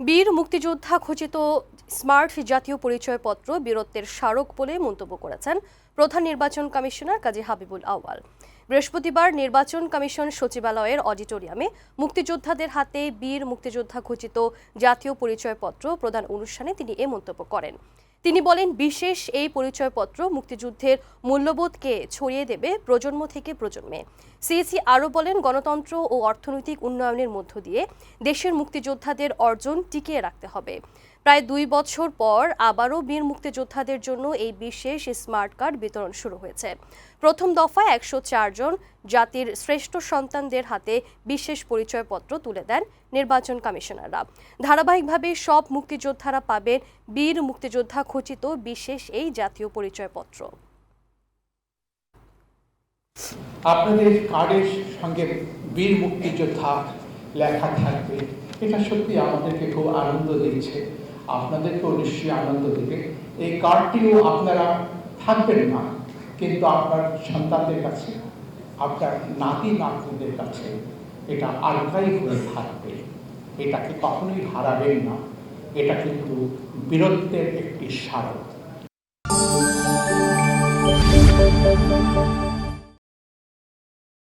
বীর মুক্তিযোদ্ধা খচিত স্মার্ট জাতীয় পরিচয়পত্র বীরত্বের স্মারক বলে মন্তব্য করেছেন প্রধান নির্বাচন কমিশনার কাজী হাবিবুল আওয়াল বৃহস্পতিবার নির্বাচন কমিশন সচিবালয়ের অডিটোরিয়ামে মুক্তিযোদ্ধাদের হাতে বীর মুক্তিযোদ্ধা খচিত জাতীয় পরিচয়পত্র প্রদান অনুষ্ঠানে তিনি এ মন্তব্য করেন। তিনি বলেন, বিশেষ এই পরিচয়পত্র মুক্তিযুদ্ধের মূল্যবোধকে ছড়িয়ে দেবে প্রজন্ম থেকে প্রজন্মে। সিএসি আরও বলেন, গণতন্ত্র ও অর্থনৈতিক উন্নয়নের মধ্য দিয়ে দেশের মুক্তিযোদ্ধাদের অর্জন টিকিয়ে রাখতে হবে। প্রায় দুই বছর পর আবারও বীর মুক্তিযোদ্ধাদের জন্য এই বিশেষ স্মার্ট কার্ড বিতরণ শুরু হয়েছে। প্রথম দফায় একশো জন জাতির শ্রেষ্ঠ সন্তানদের হাতে বিশেষ পরিচয়পত্র তুলে দেন নির্বাচন কমিশনাররা। ধারাবাহিকভাবে সব মুক্তিযোদ্ধারা পাবেন বীর মুক্তিযোদ্ধা খচিত বিশেষ এই জাতীয় পরিচয়পত্র। আপনাদের কার্ডের সঙ্গে বীর মুক্তিযোদ্ধা লেখা থাকবে। এটা সত্যি আমাদেরকে খুব আনন্দ দিচ্ছে। আপনাদেরকেও নিশ্চয়ই আনন্দ দেবে। এই কার্ডটিও আপনারা থাকবেন না, কিন্তু আপনার সন্তানদের কাছে, আপনার নাতি নাতনিদের কাছে এটা আর্কাইভ হয়ে থাকবে। এটাকে কখনোই হারাবেন না। এটা কিন্তু বীরত্বের একটি স্মারক।